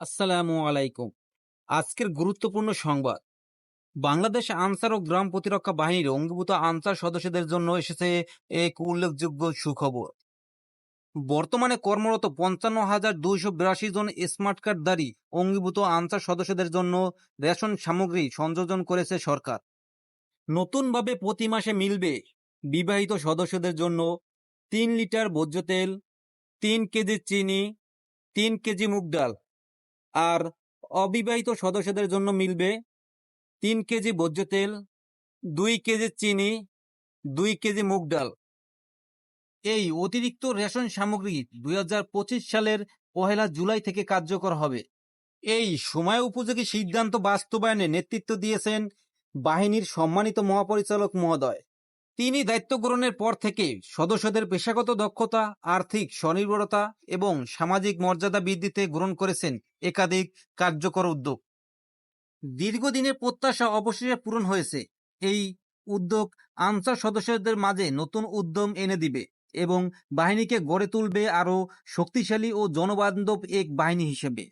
আসসালামু আলাইকুম। আজকের গুরুত্বপূর্ণ সংবাদ। বাংলাদেশ আনসার ও গ্রাম প্রতিরক্ষা বাহিনীর অঙ্গীভূত আনসার সদস্যদের জন্য এসেছে এক উল্লেখযোগ্য সুখবর। বর্তমানে কর্মরত পঞ্চান্ন হাজার দুইশো বিরাশি জন স্মার্ট কার্ডধারী অঙ্গীভূত আনসার সদস্যদের জন্য রেশন সামগ্রী সংযোজন করেছে সরকার। নতুনভাবে প্রতি মাসে মিলবে বিবাহিত সদস্যদের জন্য তিন লিটার ভোজ্য তেল তিন কেজি চিনি, তিন কেজি মুগ ডাল আর অবিবাহিত সদস্যদের জন্য মিলবে তিন কেজি ভোজ্য তেল, দুই কেজি চিনি, দুই কেজি মুগ ডাল। এই অতিরিক্ত রেশন সামগ্রী দুই হাজার পঁচিশ সালের পহেলা জুলাই থেকে কার্যকর হবে। এই সময় উপযোগী সিদ্ধান্ত বাস্তবায়নে নেতৃত্ব দিয়েছেন বাহিনীর সম্মানিত মহাপরিচালক মহোদয়। তিনি দায়িত্ব গ্রহণের পর থেকে সদস্যদের পেশাগত দক্ষতা, আর্থিক স্বনির্ভরতা এবং সামাজিক মর্যাদা বৃদ্ধিতে গ্রহণ করেছেন একাধিক কার্যকর উদ্যোগ। দীর্ঘদিনের প্রত্যাশা অবশেষে পূরণ হয়েছে। এই উদ্যোগ আনসার সদস্যদের মাঝে নতুন উদ্যম এনে দিবে এবং বাহিনীকে গড়ে তুলবে আরও শক্তিশালী ও জনবান্ধব এক বাহিনী হিসেবে।